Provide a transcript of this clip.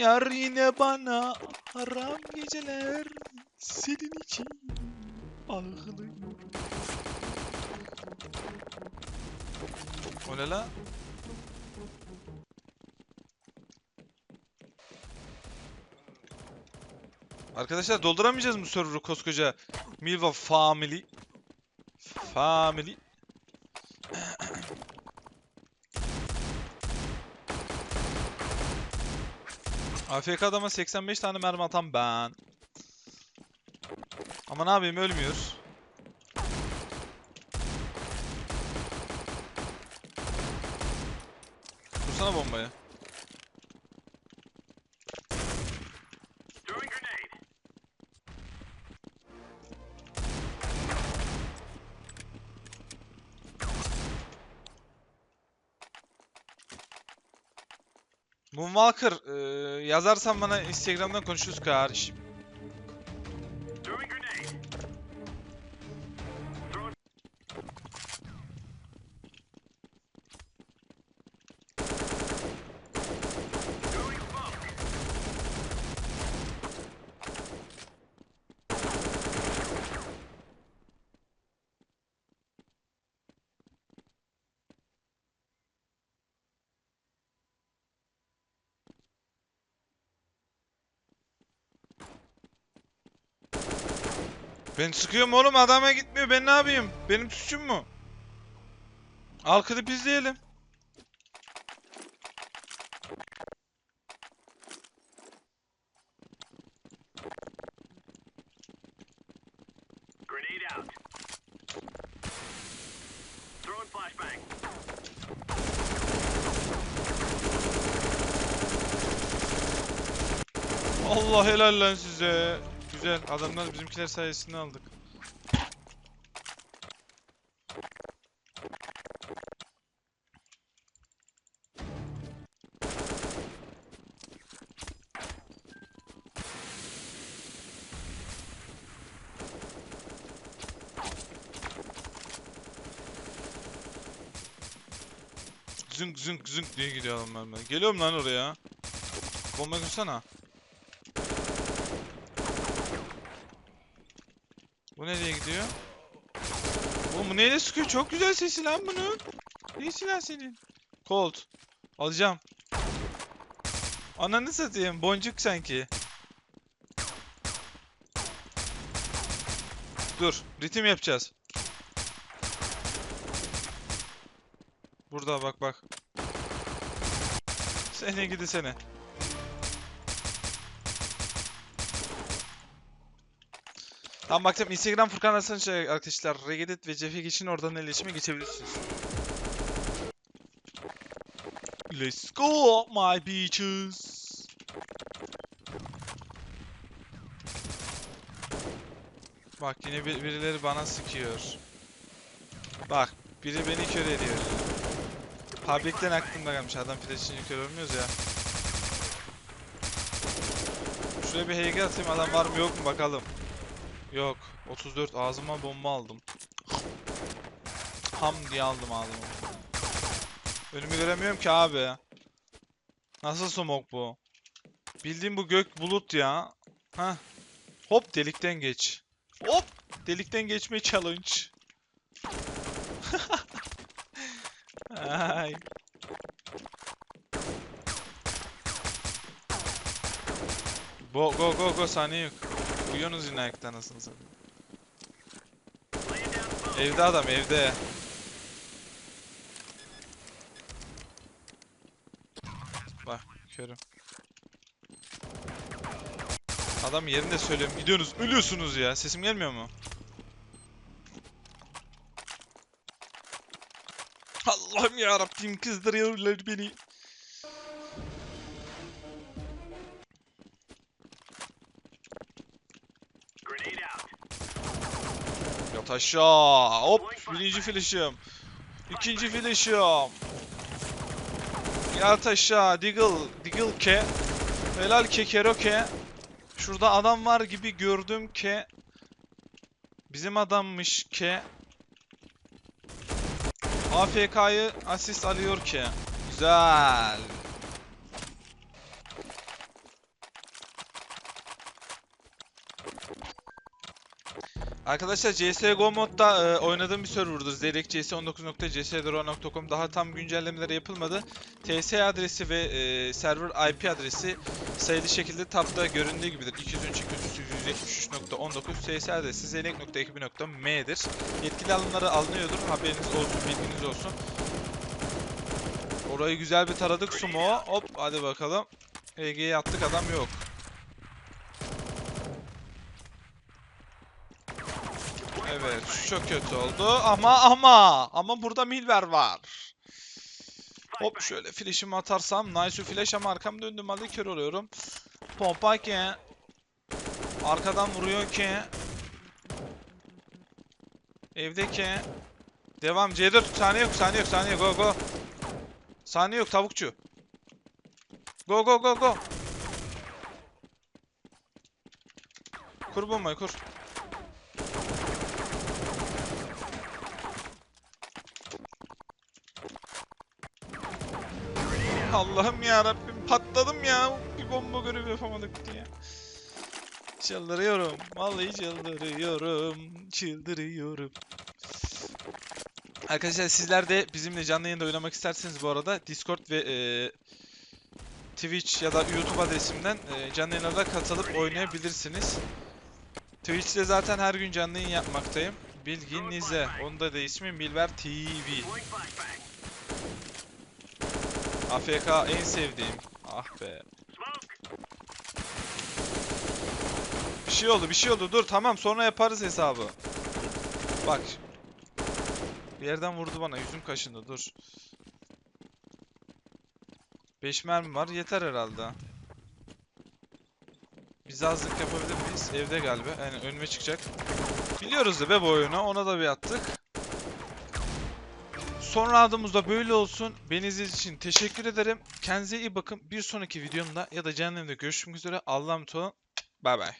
Yar yine bana haram geceler senin için ağlıyorum. O ne la? Arkadaşlar dolduramayacağız mı server'ı koskoca Milva Family? Family. AFK adama 85 tane mermi atan ben. Ama ne yapayım ölmüyor. Kursana bombayı. Moonwalker eee, yazarsan bana Instagram'dan konuşuruz kardeşim. Ben sıkıyorum oğlum adama gitmiyor ben ne yapayım? Benim suçum mu? Al klip izleyelim. Allah helal lan size. Güzel adamlar bizimkiler sayesinde aldık. Zınk zınk zınk diye gidiyor adamlar. ben. Geliyorum lan oraya. Bomba kursana. Bu nereye gidiyor? Oğlum bu neyle sıkıyor? Çok güzel sesi lan bunun. Ne silah senin? Colt. Alacağım. Ananı satayım. Boncuk sanki. Dur. Ritim yapacağız. Burada bak bak. Sene gidi Tamam baktım Instagram Furkan Hasan şey arkadaşlar Reddit ve Cefek için oradan iletişime geçebilirsiniz. Let's go my beaches. Bak yine bir- birileri bana sıkıyor. Bak biri beni kör ediyor. Public'ten aklımda kalmış adam flash'ini kör olmuyoruz ya. Şuraya bir heykel atayım adam var mı yok mu bakalım. Yok. 34 ağzıma bomba aldım. Ham diye aldım ağzıma. Önümü göremiyorum ki abi. Nasıl smoke bu? Bildiğim bu gök bulut ya. Ha. Hop delikten geç. Hop delikten geçme challenge. Ay. Go go go go saniye. Uyuyorsunuz yine ayakta anasını. Evde adam evde. Bak körüm. Adam yerinde söylüyorum. Gidiyorsunuz ölüyorsunuz ya. Sesim gelmiyor mu? Allah'ım ya Rabbim kızdırıyorlar beni. Yat aşağı. Hop birinci flash'ım. İkinci flash'ım. Yat aşağı. Diggle. Diggle ke. Helal ke keroke. Şurada adam var gibi gördüm ke. Bizim adammış ke. AFK'yı asist alıyor ki. Güzel. Arkadaşlar CSGO modda e, oynadığım bir serverdır. Zeyrek CS 19.csdro.com daha tam güncellemeleri yapılmadı. TS adresi ve e, server IP adresi sayılı şekilde tapta göründüğü gibidir. 213.173.19 TS adresi zeyrek.ekibi.m'dir. Yetkili alımları alınıyordur. Haberiniz olsun, bilginiz olsun. Orayı güzel bir taradık sumo. Hop hadi bakalım. EG'ye attık adam yok. Evet şu çok kötü oldu ama ama ama burada Milver var. Hop şöyle flash'ımı atarsam nice flash ama arkam döndüm halde kör oluyorum. Pompa ki. Arkadan vuruyor ki. Evdeki. Devam C4 saniye yok saniye yok saniye go go. Saniye yok tavukçu. Go go go go. Kur bombayı kur. Allah'ım ya Rabbim patladım ya. Bir bomba görevi yapamadık diye. Çıldırıyorum. Vallahi çıldırıyorum. Çıldırıyorum. Arkadaşlar sizler de bizimle canlı yayında oynamak isterseniz bu arada Discord ve eee, Twitch ya da YouTube adresimden eee, canlı yayınlarda katılıp oynayabilirsiniz. Twitch'te zaten her gün canlı yayın yapmaktayım. Bilginize. Onda da ismim Bilber TV. AFK en sevdiğim. Ah be. Bir şey oldu, bir şey oldu. Dur tamam sonra yaparız hesabı. Bak. Bir yerden vurdu bana. Yüzüm kaşındı. Dur. 5 mermi var. Yeter herhalde. Biz azlık yapabilir miyiz? Evde galiba. Yani önüme çıkacak. Biliyoruz da be bu oyunu. Ona da bir attık. Son roundumuzda böyle olsun. Beni izlediğiniz için teşekkür ederim. Kendinize iyi bakın. Bir sonraki videomda ya da yayında görüşmek üzere. Allah'a emanet olun. Bay bay.